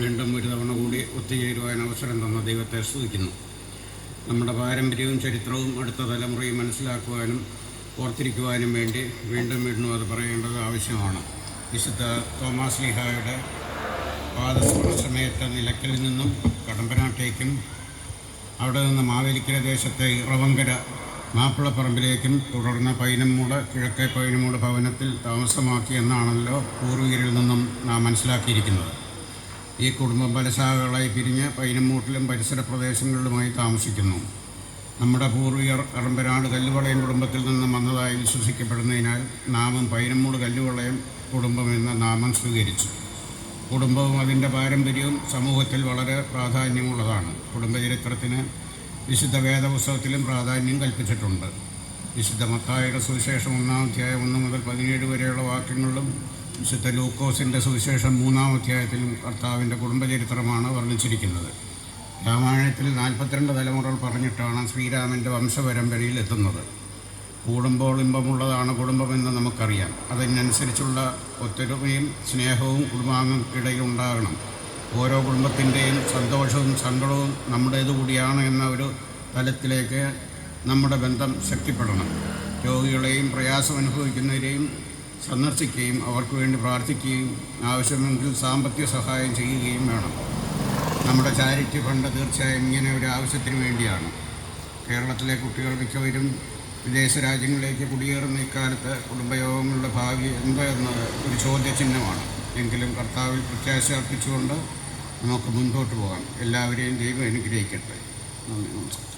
വീണ്ടും ഒരു തവണ കൂടി ഒത്തുചേരുവാൻ അവസരം തന്ന ദൈവത്തെ സ്തുതിക്കുന്നു. നമ്മുടെ പാരമ്പര്യവും ചരിത്രവും അടുത്ത തലമുറയും മനസ്സിലാക്കുവാനും ഓർത്തിരിക്കുവാനും വേണ്ടി വീണ്ടും വീണ്ടും അത് പറയേണ്ടത് ആവശ്യമാണ്. വിശുദ്ധ തോമാസ് ലിഹായുടെ പാദസ്പർശമേറ്റ നിലയ്ക്കൽ നിന്നും കടമ്പനാട്ടേക്കും അവിടെ നിന്ന് മാവേലിക്കര ദേശത്തെ ഇറവങ്കര മാപ്പിളപ്പറമ്പിലേക്കും തുടർന്ന് പൈനമൂട് കിഴക്കേ പൈനമൂട് ഭവനത്തിൽ താമസമാക്കി എന്നാണല്ലോ പൂർവികരിൽ നിന്നും നാം മനസ്സിലാക്കിയിരിക്കുന്നത്. ഈ കുടുംബം പലശാഖകളായി പിരിഞ്ഞ് പൈനമൂട്ടിലും പരിസര പ്രദേശങ്ങളിലുമായി താമസിക്കുന്നു. നമ്മുടെ പൂർവികർ അറമ്പനാട് കല്ലുവളയം കുടുംബത്തിൽ നിന്നും വന്നതായി വിശ്വസിക്കപ്പെടുന്നതിനാൽ നാമം പൈനമ്മൂട് കല്ലുവളയം കുടുംബം എന്ന നാമം സ്വീകരിച്ചു. കുടുംബവും അതിന്റെ പാരമ്പര്യവും സമൂഹത്തിൽ വളരെ പ്രാധാന്യമുള്ളതാണ്. കുടുംബചരിത്രത്തിന് വിശുദ്ധ വേദപുസ്തകത്തിലും പ്രാധാന്യം കൽപ്പിച്ചിട്ടുണ്ട്. വിശുദ്ധ മത്തായുടെ സുവിശേഷം ഒന്നാം അധ്യായം ഒന്ന് മുതൽ പതിനേഴ് വരെയുള്ള വാക്യങ്ങളിലും വിശുദ്ധ ലൂക്കോസിന്റെ സുവിശേഷം മൂന്നാം അധ്യായത്തിലും കർത്താവിന്റെ കുടുംബചരിത്രമാണ് വർണിച്ചിരിക്കുന്നത്. രാമായണത്തിൽ നാൽപ്പത്തിരണ്ട് തലമുറകൾ പറഞ്ഞിട്ടാണ് ശ്രീരാമന്റെ വംശപരമ്പരയിൽ എത്തുന്നത്. കൂടുമ്പോൾ ഇമ്പമുള്ളതാണ് കുടുംബമെന്ന് നമുക്കറിയാം. അതിനനുസരിച്ചുള്ള ഒത്തൊരുമയും സ്നേഹവും കുടുംബാംഗങ്ങൾക്കിടയിൽ ഉണ്ടാകണം. ഓരോ കുടുംബത്തിന്റെയും സന്തോഷവും സങ്കടവും നമ്മുടേത് കൂടിയാണ് എന്ന ഒരു തലത്തിലേക്ക് നമ്മുടെ ബന്ധം ശക്തിപ്പെടണം. രോഗികളെയും പ്രയാസം അനുഭവിക്കുന്നവരെയും സന്ദർശിക്കുകയും അവർക്ക് വേണ്ടി പ്രാർത്ഥിക്കുകയും ആവശ്യമെങ്കിൽ സാമ്പത്തിക സഹായം ചെയ്യുകയും വേണം. നമ്മുടെ ചാരിറ്റി ഫണ്ട് തീർച്ചയായും ഇങ്ങനെ ഒരു ആവശ്യത്തിന് വേണ്ടിയാണ്. കേരളത്തിലെ കുട്ടികൾ മിക്കവരും വിദേശ രാജ്യങ്ങളിലേക്ക് കുടിയേറുന്ന ഇക്കാലത്ത് കുടുംബയോഗങ്ങളുടെ ഭാവി എന്തോ എന്നത് ഒരു ചോദ്യചിഹ്നമാണ്. എങ്കിലും കർത്താവിൽ പ്രത്യാശ അർപ്പിച്ചുകൊണ്ട് നമുക്ക് മുൻപോട്ട് പോകാം. എല്ലാവരെയും ദൈവം അനുഗ്രഹിക്കട്ടെ. നന്ദി നമസ്കാരം.